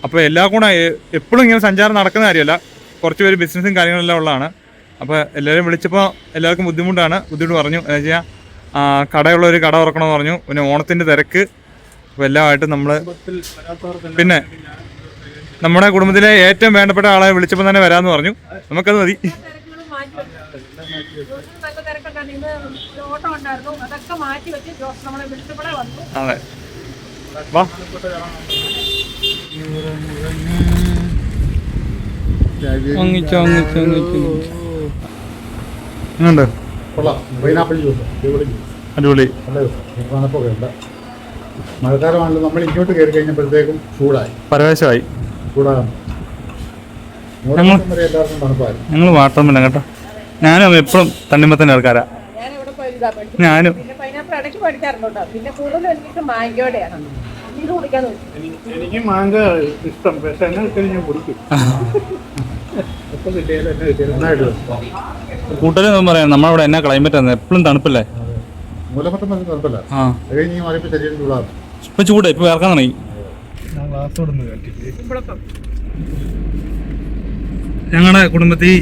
അപ്പോൾ എല്ലാ കൂടെ എപ്പോഴും ഇങ്ങനെ സഞ്ചാരം നടക്കുന്ന കാര്യമല്ല. കുറച്ച് പേര് ബിസിനസ്സും കാര്യങ്ങളെല്ലാം ഉള്ളതാണ്. അപ്പോൾ എല്ലാവരും വിളിച്ചപ്പോൾ എല്ലാവർക്കും ബുദ്ധിമുട്ടാണ്. ബുദ്ധിമുട്ട് പറഞ്ഞു. എന്ന് വെച്ചാൽ കടയുള്ള ഒരു കട തുറക്കണമെന്ന് പറഞ്ഞു. പിന്നെ ഓണത്തിന്റെ തിരക്ക്. അപ്പോൾ എല്ലാമായിട്ട് നമ്മൾ പിന്നെ നമ്മുടെ കുടുംബത്തിലെ ഏറ്റവും വേണ്ടപ്പെട്ട ആളെ വിളിച്ചപ്പോൾ തന്നെ വരാമെന്ന് പറഞ്ഞു. നമുക്കത് മതി. അതെ. വാ. അടിപൊളി മഴക്കാലമാണല്ലോ. നമ്മൾ ഇങ്ങോട്ട് കയറി കഴിഞ്ഞപ്പോഴത്തേക്കും ചൂടായി. പരവേശമായി. ചൂടാകും ഞങ്ങൾ- വാട്ടർമില്ല കേട്ടോ. ഞാനും എപ്പോഴും തണ്ണിമത്തന്റെ ആൾക്കാരാ. ഞാൻ ഇവിടെ പോയി ഇതാ ഞാനും. പിന്നെ പൈനാപ്പിൾ ഇടയ്ക്ക് പഠിക്കാറുണ്ട് കേട്ടോ പിന്നെ കൂടുതലും എനിക്ക് മാങ്കോടെയാണ്. ഇത് കുടിക്കാൻ എനിക്ക് മാങ്ക ഇഷ്ടം. പക്ഷെ എന്നെ കിട്ടിയാലും ഞാൻ കുടിക്കും. എപ്പോൾ കിട്ടിയാലും എന്നെ കിട്ടിയാലും നന്നായിട്ട് കൂട്ടരും പറയാം. നമ്മളവിടെ എന്നാ ക്ലൈമറ്റ് ആണ്? എപ്പോഴും തണുപ്പല്ലേ? മൂലമറ്റം പറഞ്ഞ തണുപ്പല്ല. ആ. അത് കഴിഞ്ഞ് ഈ മാറിയപ്പോൾ ശരീരം ചൂടാകും ഇപ്പൊ ചൂട്. ഇപ്പൊ വേർക്കാൻ തുടങ്ങി. ഞാൻ ഗ്ലാസ് നിന്ന് കട്ടിട്ട് കുമ്പളപ്പം ഞങ്ങളുടെ കുടുംബത്തിൽ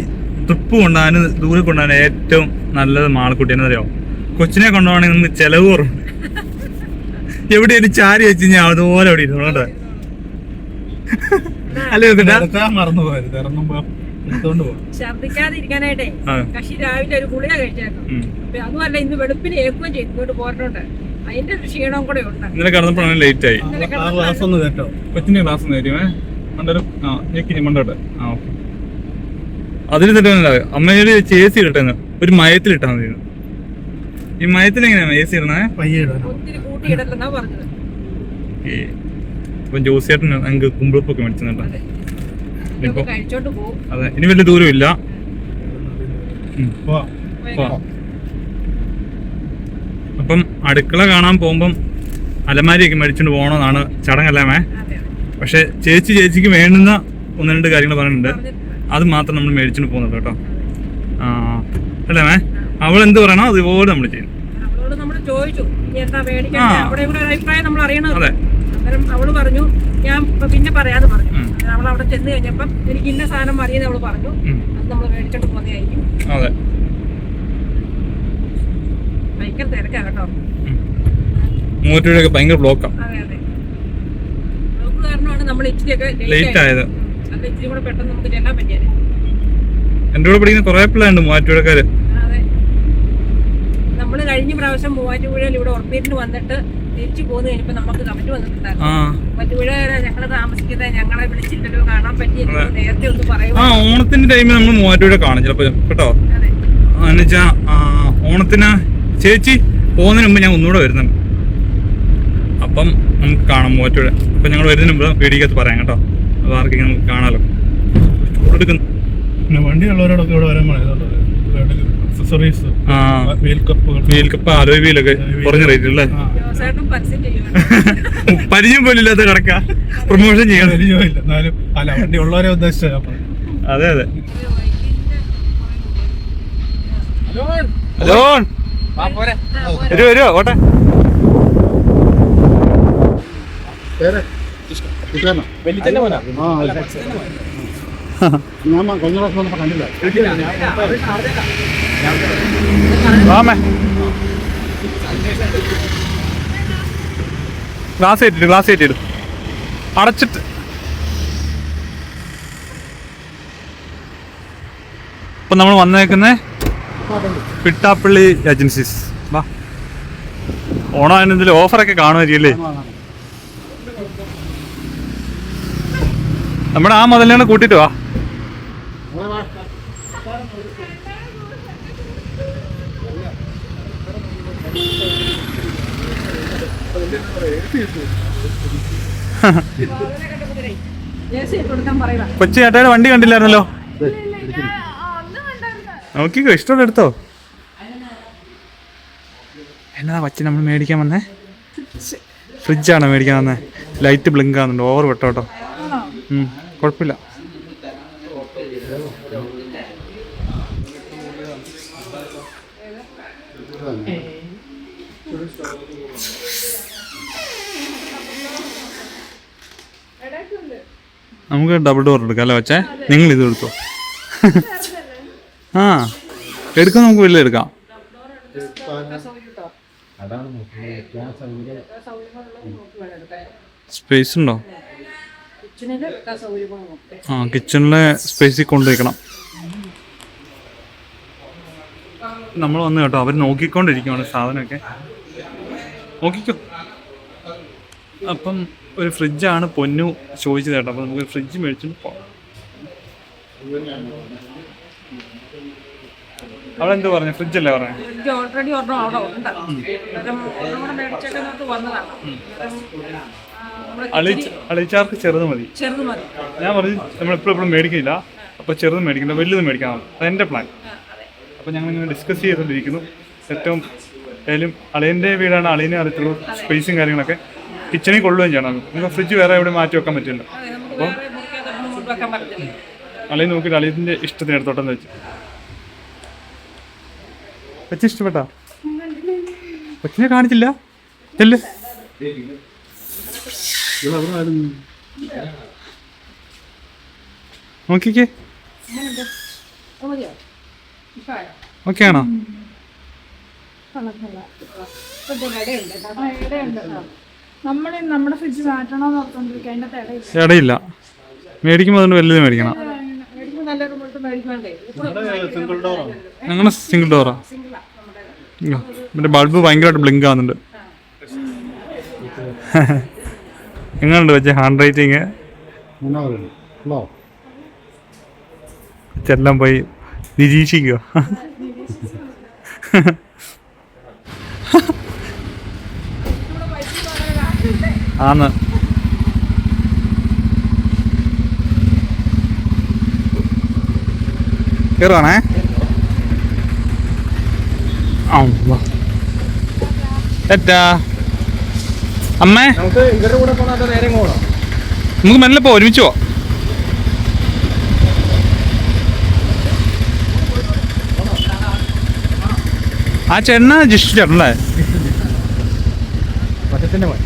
ട്രിപ്പ് കൊണ്ടുപോകാൻ ദൂരെ കൊണ്ടുപോകാൻ ഏറ്റവും നല്ലത് മാളക്കുട്ടി എന്നറിയോ കൊച്ചിനെ കൊണ്ടുപോകണമെങ്കിൽ നമുക്ക് ചെലവ് കുറവുണ്ട് ഒരു ചാരി വെച്ച് കഴിഞ്ഞാൽ അതുപോലെ അവിടെ ഇരുന്നു കേട്ടോ അല്ലേ വെക്കട്ടാ എടുക്കാൻ മറന്നു പോയത്. ഇറങ്ങുമ്പോ ഛർദിക്കാതിരിക്കാനായിട്ടേ ആ. കക്ഷി രാവിലെ ഒരു ഗുളിക കഴിച്ചായിരുന്നു ഉം. അപ്പൊ അതുമല്ല ഇന്ന് വെളുപ്പിന് ഏക്കുകയും ചെയ്തു ഇങ്ങോട്ട് അതിന്റെ കൂടെ ഉണ്ട്. ഇന്നലെ കിടന്നപ്പോഴാണ് ലേറ്റ് ആയി. ആ കിടന്നപ്പോൾ ഗ്ലാസ് ഒന്ന് കേട്ടോ. കൊച്ചിന്റെ ക്ലാസ് നേരിമേ മണ്ടൊരു ആ മണ്ടോട്ടെ. ആ ഓക്കെ. അതിൽ തന്നെ അമ്മയുടെ ചേച്ചി ഇടട്ടെന്ന് ഒരു മയത്തിൽ ഇട്ടാ മതി ഈ മയത്തിൽ എങ്ങനെയാണ് എ സി ഇടണേ ഓക്കേ. അപ്പം ജോസിയേട്ടൻ ഞങ്ങൾക്ക് കുമ്പിളപ്പൊക്കെ മേടിച്ചിട്ടുണ്ടോ അതെ. ഇപ്പൊ ഇതൊക്കെ പോകും അതെ ഇനി വലിയ. വാ വാ. അപ്പം അടുക്കള കാണാൻ പോകുമ്പം അലമാരിയൊക്കെ മേടിച്ചുകൊണ്ട് പോകണമെന്നാണ് ചടങ്ങല്ലാമേ പക്ഷെ ചേച്ചി ചേച്ചിക്ക് വേണ്ടുന്ന ഒന്ന് രണ്ട് കാര്യങ്ങൾ പറഞ്ഞിട്ടുണ്ട്. പറഞ്ഞിട്ടുണ്ട്. അത് മാത്രം നമ്മൾ മേടിച്ചുകൊണ്ട് പോകുന്നുണ്ട് കേട്ടോ. ആ അല്ലേ മേ? അവൾ എന്ത് പറയണോ അതുപോലെ നമ്മൾ ചെയ്യും അതെ. അവൾ പറഞ്ഞു ഞാൻ പിന്നെ പറയാതെ പറഞ്ഞു. അവൾ അവിടെ ചെന്ന് കഴിഞ്ഞപ്പം എനിക്ക് ഇന്ന സാധനം മതിയെന്ന് അവൾ പറഞ്ഞു. അത് നമ്മൾ മേടിച്ചോണ്ട് പോകുന്നതായിരിക്കും അതെ. ഭയങ്കര തിരക്കാ കേട്ടോ. ഭയങ്കര ബ്ലോക്കാണ് അതെ അതെ. ബ്ലോക്ക് കാരണമാണ് നമ്മൾ ഇച്ചിരിയൊക്കെ ലേറ്റ് ആയത്. അത് ഇച്ചിരി കൂടെ പെട്ടെന്ന് നമുക്ക് ചെല്ലാൻ പറ്റിയത് എന്റെ കൂടെ പഠിക്കുന്ന കുറെ പിള്ളേരുണ്ട് മൂവാറ്റുപുഴക്കാര്. നമ്മൾ കഴിഞ്ഞ പ്രാവശ്യം മൂവാറ്റുപുഴയിൽ ഇവിടെ ഉറപ്പീരിന് വന്നിട്ട് തിരിച്ചു പോന്നു കഴിഞ്ഞപ്പോ നമുക്ക് കമന്റ് വന്നിട്ടുണ്ടായിരുന്നു. ആ. മൂവാറ്റുപുഴ ഞങ്ങൾ താമസിക്കുന്നത് ഞങ്ങളെ വിളിച്ചില്ലല്ലോ കാണാൻ പറ്റിയില്ലല്ലോ നേരത്തെ ഒന്ന് ആ പറയുമോ ഓണത്തിന്റെ ടൈമിൽ നമ്മൾ മൂവാറ്റുപുഴ കാണും ചിലപ്പോൾ കേട്ടോ? എന്നുവെച്ചാ ഓണത്തിന് ചേച്ചി പോകുന്നതിന് മുമ്പ് ഞാൻ ഒന്നുകൂടെ വരുന്നുണ്ട്. അപ്പം നമുക്ക് കാണാം മൂവാറ്റുപുഴ. അപ്പം ഞങ്ങൾ വരുന്നതിന് മുമ്പ് വീടിക്കകത്ത് പറയാം കേട്ടോ? അത് ആർക്കെങ്കിലും നമുക്ക് കാണാമല്ലോ എടുക്കുന്നു പിന്നെ വണ്ടിയുള്ളവരോടൊക്കെ ഇവിടെ വരാൻ പറയുന്നത് അക്സസറീസ് ആ. Wheel cup wheel cup alloy വീലൊക്കെ കുറഞ്ഞ റേറ്റ് അല്ലേ പരിചയം പോലും ഇല്ലാത്ത കണക്ക. പ്രൊമോഷൻ ചെയ്യാൻ പരിചയമില്ല. എന്നാലും അല്ല വണ്ടി ഉള്ളവരെ ഉദ്ദേശിച്ച അതെ അതെ. ഹലോ. വരുവോ വരുവോ ഓട്ടെ. പേര്? കിട്ടാനോ ആ അതെ. ഞാൻ കഴിഞ്ഞ പ്രാവശ്യം വാമേ. ഗ്ലാസ് കയറ്റിട്ട് ഗ്ലാസ് കയറ്റിട്ട് അടച്ചിട്ട്. ഇപ്പൊ നമ്മൾ വന്നേക്കുന്നേ പിട്ടാപ്പള്ളി ഏജൻസീസ്. വാ. ഓണം എന്തെങ്കിലും ഓഫറൊക്കെ കാണുമായിരിക്കും നമ്മുടെ ആ മുതലാണ് കൂട്ടിട്ട് വാ. കൊച്ചി ചേട്ടായ വണ്ടി കണ്ടില്ലായിരുന്നല്ലോ? നോക്കിക്കോ ഇഷ്ടമുള്ള എടുത്തോ. എന്നതാ കൊച്ചി നമ്മൾ മേടിക്കാൻ വന്നേ? ഫ്രിഡ്ജാണോ മേടിക്കാൻ വന്നേ? ലൈറ്റ് ബ്ലിങ്ക് ആകുന്നുണ്ട് ഓവർ വെട്ടോട്ടോ ഉം, കുഴപ്പമില്ല. നമുക്ക് ഡബിൾ ഡോർ എടുക്കാം അല്ലേ പക്ഷേ നിങ്ങൾ ഇത് എടുത്തോ. ആ എടുക്കാം നമുക്ക് വലിയ എടുക്കാം. സ്പേസ് ഉണ്ടോ? ആ കിച്ചണിലെ സ്പേസിൽ കൊണ്ടുവയ്ക്കണം. നമ്മൾ വന്നു കേട്ടോ അവർ നോക്കിക്കൊണ്ടിരിക്കുവാണ് സാധനമൊക്കെ. നോക്കിക്കോ. അപ്പം ഒരു ഫ്രിഡ്ജാണ് പൊന്നു ചോദിച്ചത് കേട്ടോ. അപ്പം നമുക്ക് ഫ്രിഡ്ജ് മേടിച്ചിട്ട് പോകാം അവിടെ എന്ത് പറഞ്ഞു? ഫ്രിഡ്ജ് അല്ലേ പറഞ്ഞു ഓൾറെഡി ഒരെണ്ണം അവിടെ ഉണ്ട്. വന്നതാണ്. അളിച്ചാർക്ക് ചെറുത് മതി. ചെറുത് മതി. ഞാൻ പറഞ്ഞു നമ്മൾ എപ്പോഴും എപ്പോഴും മേടിക്കില്ല. അപ്പോൾ ചെറുത് മേടിക്കില്ല വലുത് മേടിക്കാം അതെന്റെ പ്ലാൻ അപ്പോൾ ഞങ്ങൾ ഇങ്ങനെ ഡിസ്കസ് ചെയ്തുകൊണ്ടിരിക്കുന്നു. ഏറ്റവും ഏതായാലും അളിയന്റെ വീടാണ് അളിയനെ അറിയത്തുള്ളൂ സ്പേസും കാര്യങ്ങളൊക്കെ. കിച്ചണിൽ കൊള്ളുകയും ചെയ്യണം നമുക്ക് ഫ്രിഡ്ജ് വേറെ എവിടെ മാറ്റി വെക്കാൻ പറ്റില്ല പറ്റത്തില്ല അളിയൻ നോക്കിയിട്ട് അളിയത്തിന്റെ ഇഷ്ടത്തിന് എടുത്തോട്ടെന്ന് വെച്ച് വെച്ച് ഇഷ്ടപ്പെട്ടാ കൊച്ചിനെ കാണിച്ചില്ല ചെല്ല് നോക്കിക്കേ ഓക്കെ ആണോ നമ്മൾ നമ്മുടെ ഫ്രിഡ്ജ് മാറ്റണമെന്ന് ഓർത്തോണ്ടിരിക്കുക അതിന്റെ ഇടയിൽ ഇടയില്ല. മേടിക്കുമ്പോൾ അതുകൊണ്ട് വലുത് മേടിക്കണം. മേടിക്കുമ്പോൾ മേടിക്കണ്ടേ സിംഗിൾ ഡോറാണ് ഞങ്ങളുടെ സിംഗിൾ ഡോറാ മറ്റേ ബൾബ് ഭയങ്കരമായിട്ട് ബ്ലിങ്ക് ആവുന്നുണ്ട്. എങ്ങനെയുണ്ട് വെച്ച ഹാൻഡ് റൈറ്റിങ് ചെല്ലാൻ ചെല്ലാം പോയി നിരീക്ഷിക്കുക ആന്ന് കയറുവാണേ അമ്മേ. നമുക്ക് മെല്ലെ പോ ഒരുമിച്ച് പോ. ആ ചേട്ടനാ ജിഷ്ണു ചേട്ടനല്ലേ? മറ്റത്തിന്റെ പോയി